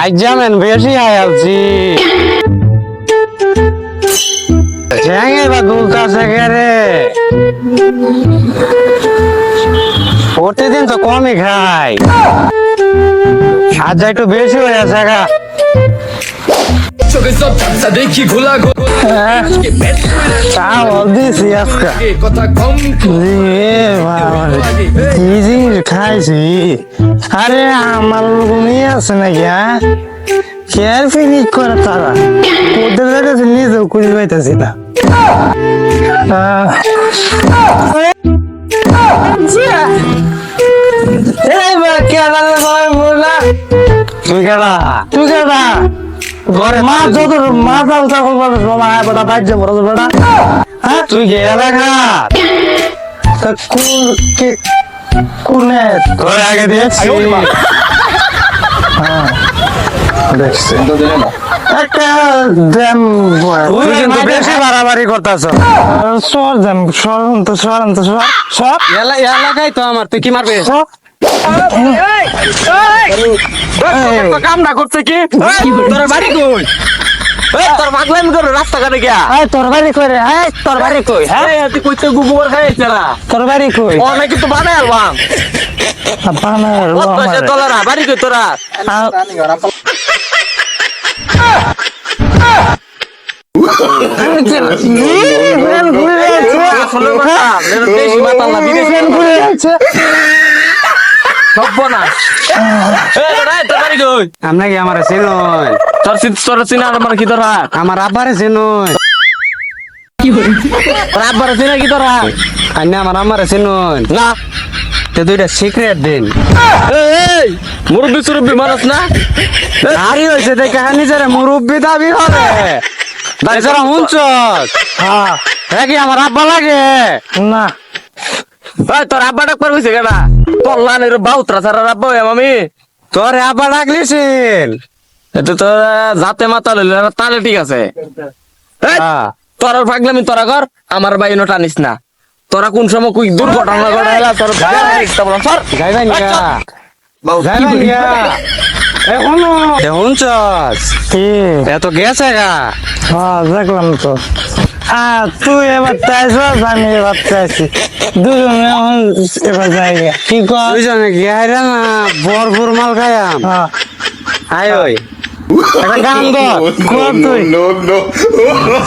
আজ যাবেন বেশি আয়ালছি ঠ্যাঙে বা দুলতাছে রে প্রতিদিন তো কমই খাই। আজ একটু বেশি হয়ে গা চোখে সব ঝাপসা দেখি ঘোলা জিনিস খাইছি? আরে আমার নিয়ে আছে নাকি হ্যাঁ? কেয়ার ফিনিক করে তারা? ওদের কাছে নিজেও খুঁজে পাইতেছি না? তুই কেডা? তুই কেডা? ঘরে মা যত মা যাও থাকো বলো তোমার বেটা বাজ্য বড় বেটা। হ্যাঁ? তুই কে এলাকা তা কোন কে কোনে? ঘরে আগে দেখছি। হ্যাঁ দেখছি। একটা দেম তুই কিন্তু বেশি বাড়াবাড়ি করতেছ। সর তো সরন তো সর। সব এলাকায় তো আমার তুই কি মারবে? কামটা করছে কি তোর বাড়ি কই তোর পাগলামি করে রাস্তাঘাটে গিয়া এই তোর বাড়ি কই রে এই তোর বাড়ি কই হ্যাঁ তুই কইতে গোবর খাইছে না তোর বাড়ি কই অনেক কিন্তু বানাই আলবাম কত পয়সা তোলারা বাড়ি কই তোরা আসলে মাতাল না, বিদেশি মাতাল। সভ্য না। এই, রে, তোর বাড়ি কই? আমরা কি আমার চিনুন তোর চি- তোর চিনা আর আমার কি তোরা আমার আব্বারে চিনুন তোর আব্বার চিনা কি তোরা আন্না আমার আমারে চিনুন না। তে দুইটা সিক্রেট দিন। এই মুরব্বি সুরব্বি মানুষ না? নারী হয়েছে দেখে হ্যাঁ নিজের মুরব্বী দাবি হবে বেচারা হুঞ্চস হ্যাঁ কি আমার আব্বা লাগে? না। তোর আব্বা ডাক পারবিছে কেনা তোর লানের বাউত্রা ছাড়া আব্বা আমি। তোর আব্বা ডাকলিছিল। এটা তোর জাতে মাতা লইলে তাহলে ঠিক আছে। হ্যাঁ। তোর আর পাগলামি তোরা কর আমার বাইনো টানিস না। তোরা কোন সময় কুই দুর্ঘটনা ঘটাইলা তোর গাইবাই নিয়া এখনও এত গেছে গা। হ্যাঁ দেখলাম তো। হ্যাঁ তুই এবার চাইছস আমি এবার চাইছি দুজনে এখন এবার যাই। কি কর দুজনে গিয়ে না ভরপুর মাল খাইয়াম আয় ওই। একটা গান কর তুই.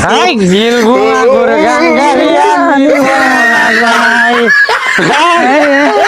হাই গিল গুয়া করে গান গাইয়া